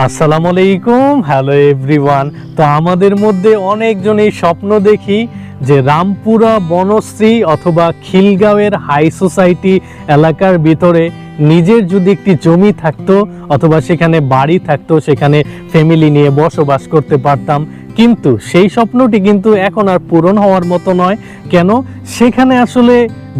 আসসালামু আলাইকুম, hello everyone. তো আমাদের মধ্যে অনেকজনই স্বপ্ন দেখি যে রামপুরা বনশ্রী অথবা খিলগাঁওয়ের হাই সোসাইটি এলাকার ভিতরে নিজের যদি একটি জমি থাকতো অথবা সেখানে বাড়ি থাকতো, সেখানে ফ্যামিলি নিয়ে বসবাস করতে পারতাম। কিন্তু সেই স্বপ্নটি কিন্তু এখন আর পূরণ হওয়ার মতো নয়। কেন? সেখানে আসলে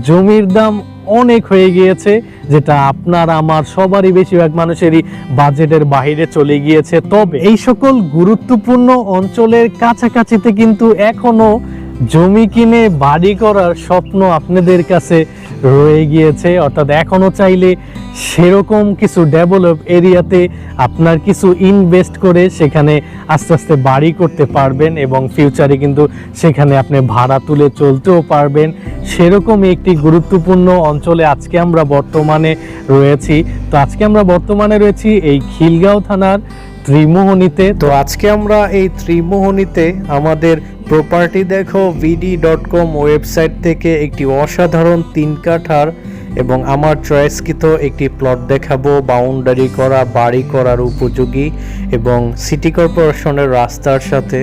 জমির দাম অনেক হয়ে গিয়েছে, যেটা আপনার, আমার, সবারই বেশিরভাগ মানুষেরই বাজেটের বাহিরে চলে গিয়েছে। তবে এই সকল গুরুত্বপূর্ণ অঞ্চলের কাছাকাছিতে কিন্তু এখনও জমি কিনে বাড়ি করার স্বপ্ন আপনাদের কাছে রয়ে গিয়েছে। অর্থাৎ এখনও চাইলে সেরকম কিছু ডেভেলপ এরিয়াতে আপনার কিছু ইনভেস্ট করে সেখানে আস্তে আস্তে বাড়ি করতে পারবেন এবং ফিউচারে কিন্তু সেখানে আপনি ভাড়া তুলে চলতেও পারবেন। সেরকমই একটি গুরুত্বপূর্ণ অঞ্চলে আজকে আমরা বর্তমানে রয়েছি। তো আজকে আমরা বর্তমানে রয়েছি এই খিলগাঁও থানার ত্রিমোহনীতে। তো আজকে আমরা এই ত্রিমোহনীতে আমাদের প্রপার্টি দেখো ভিডি ডট কম ওয়েবসাইট থেকে একটি অসাধারণ তিন কাঠার এবং আমার চয়েসকৃত একটি প্লট দেখাবো, বাউন্ডারি করা, বাড়ি করার উপযোগী এবং সিটি কর্পোরেশনের রাস্তার সাথে।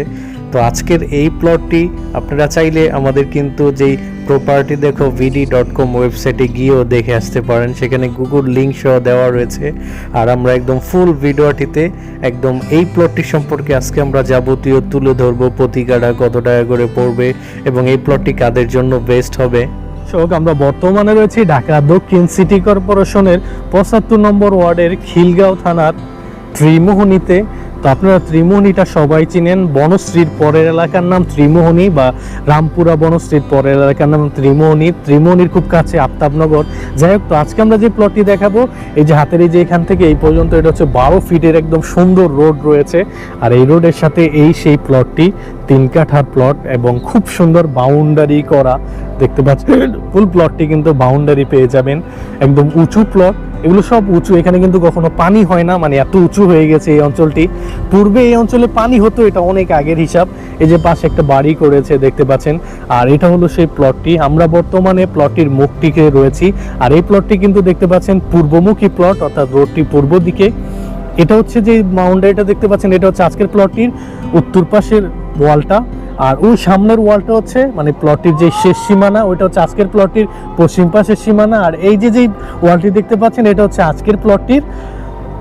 তো আজকের এই প্লটটি আপনারা চাইলে আমাদের কিন্তু যেই প্রপার্টি দেখো ভিডি ডট কম ওয়েবসাইটে গিয়েও দেখে আসতে পারেন। সেখানে গুগল লিঙ্ক সহ দেওয়া রয়েছে। আর আমরা একদম ফুল ভিডিওটিতে একদম এই প্লটটি সম্পর্কে আজকে আমরা যাবতীয় তুলে ধরবো, প্রতি কাঠা কত টাকা করে পড়বে এবং এই প্লটটি কাদের জন্য বেস্ট হবে। দর্শক আমরা বর্তমানে রয়েছি ঢাকা দক্ষিণ সিটি কর্পোরেশনের পঁচাত্তর নম্বর ওয়ার্ডের খিলগাঁও থানার ত্রিমোহনীতে। তো আপনারা ত্রিমোহনীটা সবাই চিনেন। বনশ্রীর পরের এলাকার নাম ত্রিমোহনী বা রামপুরা বনশ্রীর পরের এলাকার নাম ত্রিমোহনী। ত্রিমোহনীর খুব কাছে আফতাবনগর। যাই হোক, তো আজকে আমরা যে প্লটটি দেখাবো, এই যে হাতের এই যে এখান থেকে এই পর্যন্ত এটা হচ্ছে বারো ফিটের একদম সুন্দর রোড রয়েছে। আর এই রোডের সাথে এই সেই প্লটটি তিন কাঠার প্লট এবং খুব সুন্দর বাউন্ডারি করা। দেখতে পাচ্ছেন ফুল প্লটটি কিন্তু বাউন্ডারি পেয়ে যাবেন। একদম উঁচু প্লট এগুলো সব উঁচু, এখানে কিন্তু কখনো পানি হয় না মানে এত উঁচু হয়ে গেছে এই অঞ্চলটি। পূর্বে এই অঞ্চলে পানি হতো, এটা অনেক আগের হিসাব। এই যে পাশে একটা বাড়ি করেছে, দেখতে পাচ্ছেন। আর এটা হলো সেই প্লটটি আমরা বর্তমানে প্লটটির মুখটিকে রয়েছি। আর এই প্লটটি কিন্তু দেখতে পাচ্ছেন পূর্বমুখী প্লট অর্থাৎ রোডটি পূর্ব দিকে। এটা হচ্ছে যে বাউন্ডারিটা দেখতে পাচ্ছেন, এটা হচ্ছে আজকের প্লটটির উত্তর পাশের ওয়ালটা আর ওই সামনের ওয়ালটা হচ্ছে মানে প্লটটির যে শেষ সীমানা, ওইটা হচ্ছে আজকের প্লটটির পশ্চিম পাশের সীমানা। আর এই যে যে ওয়ালটি দেখতে পাচ্ছেন, এটা হচ্ছে আজকের প্লটটির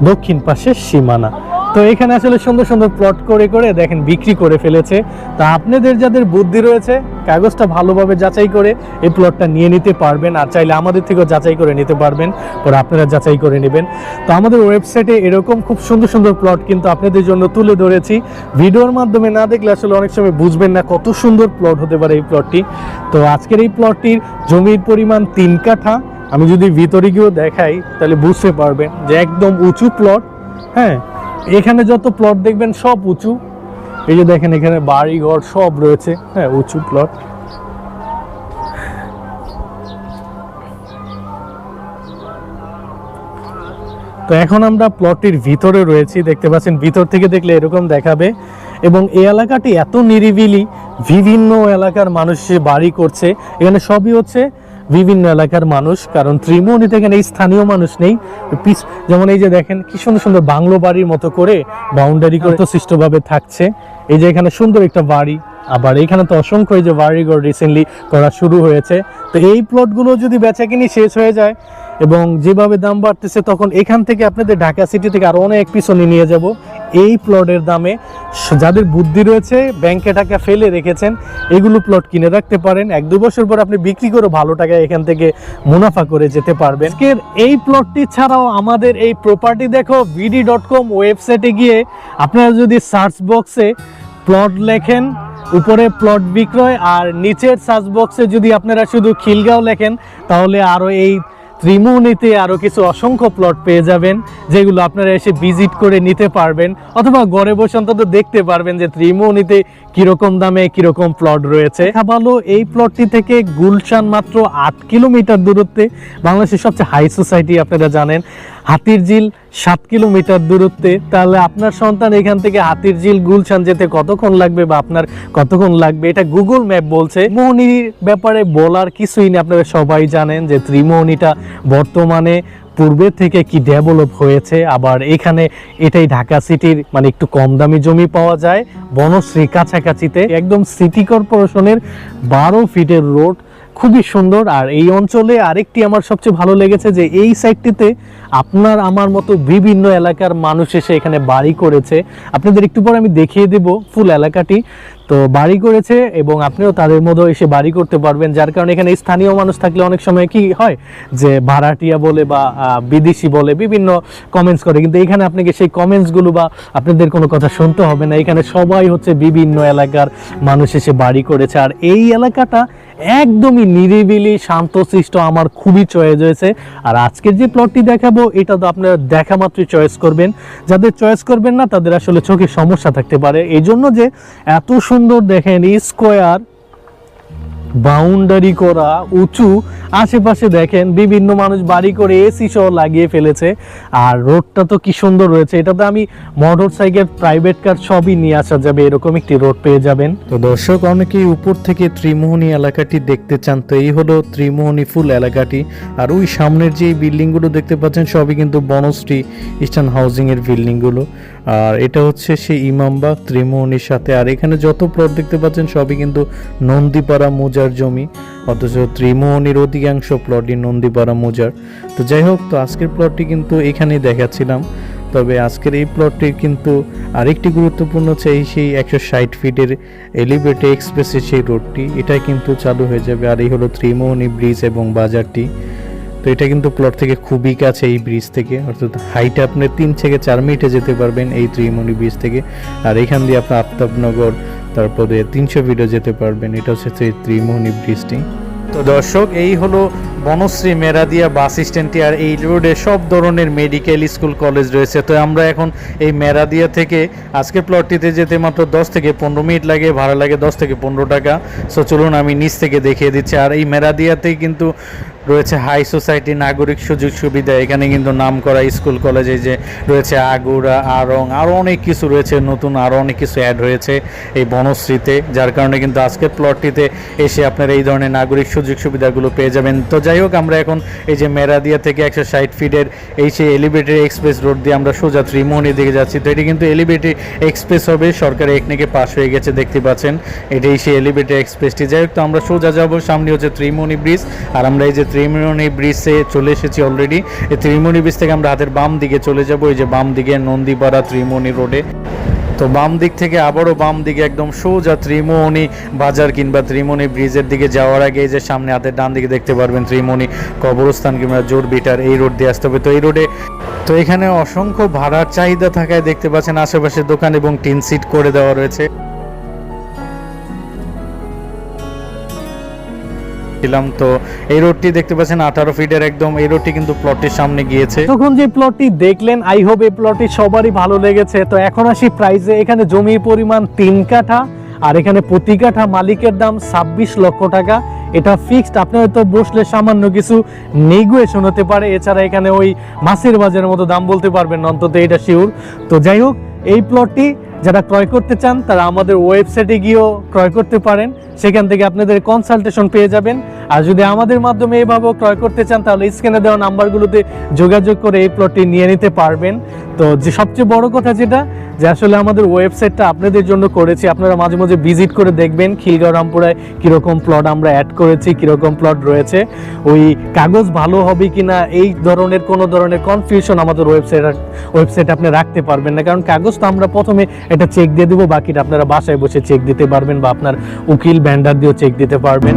দক্ষিণ পাশের সীমানা। তো এখানে আসলে সুন্দর সুন্দর প্লট করে করে দেখেন বিক্রি করে ফেলেছে। তা আপনাদের যাদের বুদ্ধি রয়েছে, কাগজটা ভালোভাবে যাচাই করে এই প্লটটা নিয়ে নিতে পারবেন, আর চাইলে আমাদের থেকেও যাচাই করে নিতে পারবেন, পরে আপনারা যাচাই করে নেবেন। তো আমাদের ওয়েবসাইটে এরকম খুব সুন্দর সুন্দর প্লট কিন্তু আপনাদের জন্য তুলে ধরেছি। ভিডিওর মাধ্যমে না দেখলে আসলে অনেক সময় বুঝবেন না কত সুন্দর প্লট হতে পারে এই প্লটটি তো আজকের এই প্লটটির জমির পরিমাণ তিন কাঠা। আমি যদি ভিতরে গিয়েও দেখাই, তাহলে বুঝতে পারবেন যে একদম উঁচু প্লট হ্যাঁ? এখানে যত প্লট দেখবেন সব উঁচু। এই যে দেখেন এখানে বাড়ি ঘর সব রয়েছে। হ্যাঁ উঁচু প্লট তো এখন আমরা প্লটটির ভিতরে রয়েছি, দেখতে পাচ্ছেন, ভিতর থেকে দেখলে এরকম দেখাবে। এবং এই এলাকাটি এত নিরিবিলি, বিভিন্ন এলাকার মানুষ বাড়ি করছে। এখানে সবই হচ্ছে বিভিন্ন এলাকার মানুষ, কারণ ত্রিমোহনীতে এখানে স্থানীয় মানুষ নেই। পিস যেমন এই যে দেখেন, কি সুন্দর সুন্দর বাংলো বাড়ির মতো করে বাউন্ডারি করে সৃষ্টভাবে থাকছে। এই যে এখানে সুন্দর একটা বাড়ি, আবার এখানে তো অসংখ্য এই যে বাড়িঘর রিসেন্টলি করা শুরু হয়েছে। তো এই প্লটগুলো যদি বেচা কিনি শেষ হয়ে যায় এবং যেভাবে দাম বাড়তেছে, তখন এখান থেকে আপনাদের ঢাকা সিটি থেকে আরও অনেক পিছনে নিয়ে যাব। এই প্লটের দামে যাদের বুদ্ধি রয়েছে ব্যাংকে টাকা ফেলে রেখেছেন, এগুলো প্লট কিনে রাখতে পারেন। এক দু বছর পর আপনি বিক্রি করে ভালো টাকায় এখান থেকে মুনাফা করে যেতে পারবেন। আজকের এই প্লটটি ছাড়াও আমাদের এই প্রপার্টি দেখো ভিডি ডট কম ওয়েবসাইটে গিয়ে আপনারা যদি সার্চ বক্সে প্লট লেখেন, উপরে প্লট বিক্রয়, আর নিচের সার্চ বক্সে যদি আপনারা শুধু খিলগাঁও লেখেন, তাহলে আরও এই ত্রিমোহনীতে আরও কিছু অসংখ্য প্লট পেয়ে যাবেন, যেগুলো আপনারা এসে ভিজিট করে নিতে পারবেন, অথবা ঘরে বসে অন্তত দেখতে পারবেন যে ত্রিমোহনীতে কীরকম দামে কীরকম প্লট রয়েছে। ভালো, এই প্লটটি থেকে গুলশান মাত্র আট কিলোমিটার দূরত্বে বাংলাদেশের সবচেয়ে হাই সোসাইটি আপনারা জানেন হাতির ঝিল সাত কিলোমিটার দূরত্বে, তাহলে আপনার সন্তান এখান থেকে হাতির ঝিল গুলশান যেতে কতক্ষণ লাগবে বা আপনার কতক্ষণ লাগবে? এটা গুগল ম্যাপ বলছে। মোহনীর ব্যাপারে বলার কিছুই নেই, আপনারা সবাই জানেন যে ত্রিমোহনীটা বর্তমানে পূর্বের থেকে কি ডেভেলপ হয়েছে। আবার এখানে এটাই ঢাকা সিটির মানে একটু কম দামি জমি পাওয়া যায়, বনশ্রী কাছাকাছিতে, একদম সিটি কর্পোরেশনের বারো ফিটের রোড। খুবই সুন্দর। আর এই অঞ্চলে আরেকটি আমার সবচেয়ে ভালো লেগেছে যে এই সাইডটিতে আপনার, আমার মতো বিভিন্ন এলাকার মানুষ এসে এখানে বাড়ি করেছে। আপনাদের একটু পর আমি দেখিয়ে দেব ফুল এলাকাটি। তো বাড়ি করেছে এবং আপনিও তাদের মধ্যে এসে বাড়ি করতে পারবেন, যার কারণে এখানে স্থানীয় মানুষ থাকলে অনেক সময় কি হয় যে ভাড়াটিয়া বলে বা বিদেশি বলে বিভিন্ন কমেন্টস করে। কিন্তু এখানে আপনাকে সেই কমেন্টসগুলো বা আপনাদের কোনো কথা শুনতে হবে না। এখানে সবাই হচ্ছে বিভিন্ন এলাকার মানুষ এসে বাড়ি করেছে। আর এই এলাকাটা একদমই নিরিবিলি, শান্তশিষ্ট আমার খুবই চয়েস হয়েছে আর আজকের যে প্লটটি দেখাবো, এটা তো আপনারা দেখা মাত্রই চয়েস করবেন। যাদের চয়েস করবেন না, তাদের আসলে চোখে সমস্যা থাকতে পারে। এই জন্য যে এত সুন্দর দেখেন স্কোয়ার বাউন্ডারি করা উঁচু। আশেপাশে দেখেন বিভিন্ন মানুষ বাড়ি করে এসি সহ লাগিয়ে ফেলেছে। আর রোডটা তো কি সুন্দর রয়েছে। এটাতে আমি মোটর সাইকেল, প্রাইভেট কার সবই নিয়ে আসা যাবে। এরকম একটি রোড পেয়ে যাবেন। তো দর্শক, অনেকেই উপর থেকে ত্রিমোহনী এলাকাটি দেখতে চান। তো এই হলো ত্রিমোহনী ফুল এলাকাটি। আর ওই সামনের যে বিল্ডিংগুলো দেখতে পাচ্ছেন, সবই কিন্তু বনশ্রী ইস্টার্ন হাউজিং এর বিল্ডিংগুলো। আর এটা হচ্ছে সেই ইমামবাগ ত্রিমোহনীর সাথে। আর এখানে যত প্লট দেখতে পাচ্ছেন, সবই কিন্তু নন্দীপাড়া মোজার জমি। অথচ ত্রিমোহনীর অধিকাংশ প্লটই নন্দীপাড়া মোজার। তো যাই হোক, তো আজকের প্লটটি কিন্তু এখানেই দেখাচ্ছিলাম। তবে আজকের এই প্লটটির কিন্তু আরেকটি গুরুত্বপূর্ণ হচ্ছে এই সেই একশো ষাট ফিটের এলিভেটে এক্সপ্রেসের সেই রোডটি এটা কিন্তু চালু হয়ে যাবে। আর এই হলো ত্রিমোহনী ব্রিজ এবং বাজারটি। তো এটা কিন্তু প্লট থেকে খুবই কাছে এই ব্রিজ থেকে। অর্থাৎ হাইটে আপনি তিন থেকে চার মিনিটে যেতে পারবেন এই ত্রিমণি ব্রিজ থেকে। আর এখান দিয়ে আপনার আফতাবনগর, তারপরে তিনশো ফিটে যেতে পারবেন। এটা হচ্ছে ত্রিমোহনী ব্রিজটি তো দর্শক, এই হলো বনশ্রী মেরাদিয়া বাস স্ট্যান্ডটি আর এই রোডে সব ধরনের মেডিকেল স্কুল কলেজ রয়েছে। তো আমরা এখন এই মেরাদিয়া থেকে আজকের প্লটটিতে যেতে মাত্র দশ থেকে পনেরো মিনিট লাগে, ভাড়া লাগে দশ থেকে পনেরো টাকা। সো চলুন আমি নিচ থেকে দেখিয়ে দিচ্ছি। আর এই মেরাদিয়াতেই কিন্তু রয়েছে হাই সোসাইটি নাগরিক সুযোগ সুবিধা। এখানে কিন্তু নাম করা স্কুল কলেজে যে রয়েছে আগুড়া আরং আরও অনেক কিছু রয়েছে, নতুন আরও অনেক কিছু অ্যাড হয়েছে এই বনশ্রীতে, যার কারণে কিন্তু আজকের প্লটটিতে এসে আপনারা এই ধরনের নাগরিক সুযোগ সুবিধাগুলো পেয়ে যাবেন। তো যাই হোক, আমরা এখন এই যে মেরাদিয়া থেকে একশো ষাট ফিটের এই সেই এলিভেটেড এক্সপ্রেস রোড দিয়ে আমরা সোজা ত্রিমোহনী দিকে যাচ্ছি। তো এটি কিন্তু এলিভেটেড এক্সপ্রেস হবে সরকারি একনিকে পাশ হয়ে গেছে, দেখতে পাচ্ছেন। এটাই সেই এলিভেটেড এক্সপ্রেসটি যাই হোক, তো আমরা সোজা যাব, সামনে হচ্ছে ত্রিমোহনী ব্রিজ আর আমরা এই যে ত্রিমোহনী ব্রিজে চলে এসেছি অলরেডি এই ত্রিমোহনী ব্রিজ থেকে আমরা হাতের বাম দিকে চলে যাব, এই যে বাম দিকে নন্দীপাড়া ত্রিমোহনী রোডে। তো বাম দিক থেকে আবারও বাম দিকে একদম সোজা ত্রিমোহনী বাজার কিংবা ত্রিমোহনী ব্রিজের দিকে যাওয়ার আগে যে সামনে হাতের ডান দিকে দেখতে পারবেন ত্রিমোহনী কবরস্থান কিংবা জোর বিটার এই রোড দিয়ে আসতে হবে। তো এই রোডে তো এখানে অসংখ্য ভাড়ার চাহিদা থাকায় দেখতে পাচ্ছেন আশেপাশের দোকান এবং টিন সিট করে দেওয়া রয়েছে। ছিলাম, তো এই রোডটি দেখতে পাচ্ছেন, আঠারো ফিটের একদম, এই রোডটি কিন্তু প্লটের সামনে গিয়েছে। তখন যে প্লটটি দেখলেন আই হোপ এই প্লটটি সবারই ভালো লেগেছে। তো এখন আসি প্রাইসে এখানে জমির পরিমাণ তিন কাঠা, আর এখানে প্রতি কাঠা মালিকের দাম ছাব্বিশ লক্ষ টাকা। এটা ফিক্সড আপনি হয়তো বসলে সামান্য কিছু নেগুয়েশন হতে পারে। এছাড়া এখানে ওই মাছের বাজারের মতো দাম বলতে পারবেন অন্তত এটা শিওর তো যাই হোক, এই প্লটটি যারা ক্রয় করতে চান, তারা আমাদের ওয়েবসাইটে গিয়েও ক্রয় করতে পারেন। সেখান থেকে আপনাদের কনসালটেশন পেয়ে যাবেন। আর যদি আমাদের মাধ্যমে এইভাবেও ক্রয় করতে চান, তাহলে স্ক্রিনে দেওয়া নাম্বারগুলোতে যোগাযোগ করে এই প্লটটি নিয়ে নিতে পারবেন। তো যে সবচেয়ে বড় কথা যেটা যে আসলে আমাদের ওয়েবসাইটটা আপনাদের জন্য করেছি। আপনারা মাঝে মাঝে ভিজিট করে দেখবেন খিলগাঁও রামপুরায় কীরকম প্লট আমরা অ্যাড করেছি, কীরকম প্লট রয়েছে। ওই কাগজ ভালো হবে কিনা, এই ধরনের, কোনো ধরনের কনফিউশন আমাদের ওয়েবসাইট ওয়েবসাইটে আপনি রাখতে পারবেন না। কারণ কাগজ তো আমরা প্রথমে এটা চেক দিয়ে দেবো, বাকিটা আপনারা বাসায় বসে চেক দিতে পারবেন বা আপনার উকিল ব্যান্ডার দিয়েও চেক দিতে পারবেন।